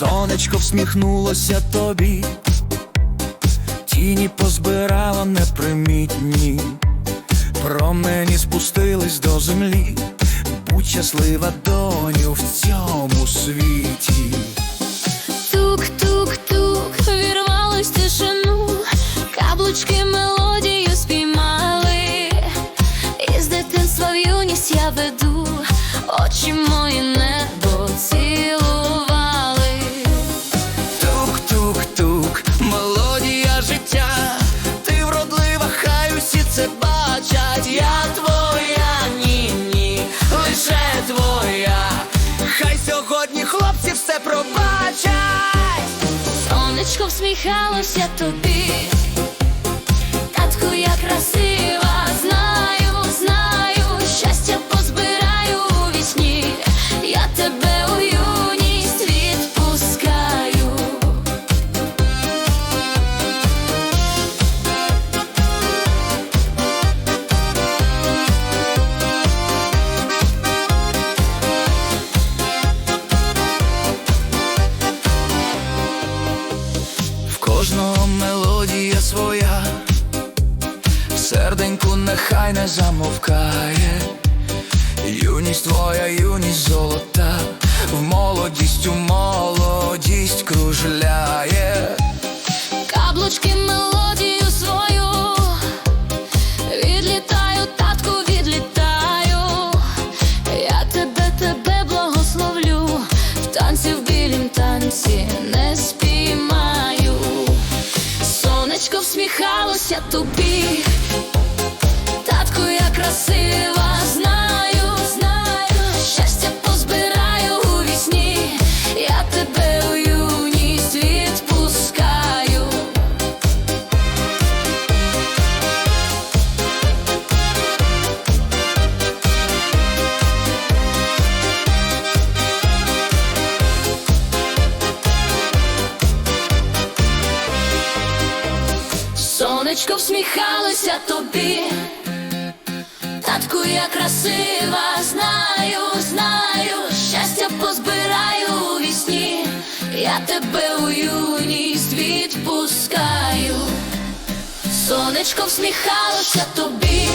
Сонечко всміхнулося тобі, тіні позбирала непримітні, промені спустились до землі, будь щаслива, доню, в цьому світі. Тук-тук-тук, вірвались в тишину, каблучки мелодію спіймали, і з дитинства в юність я веду, очі мої небо Сонечко всміхалося тобі, татку, я красива, мелодія своя, серденьку нехай не замовкає. Юність твоя, юність золота, в молодість у молодість кружляє. Каблучки мелодію свою відлітаю, татку, відлітаю. Я тебе, тебе благословлю, в танці в білім танці не спіймаю. Сонечко всміхалося тобі, татку, я красива, Сонечко всміхалося тобі, татку, я красива, знаю, знаю, щастя позбираю у вісні, я тебе у юність відпускаю. Сонечко всміхалося тобі.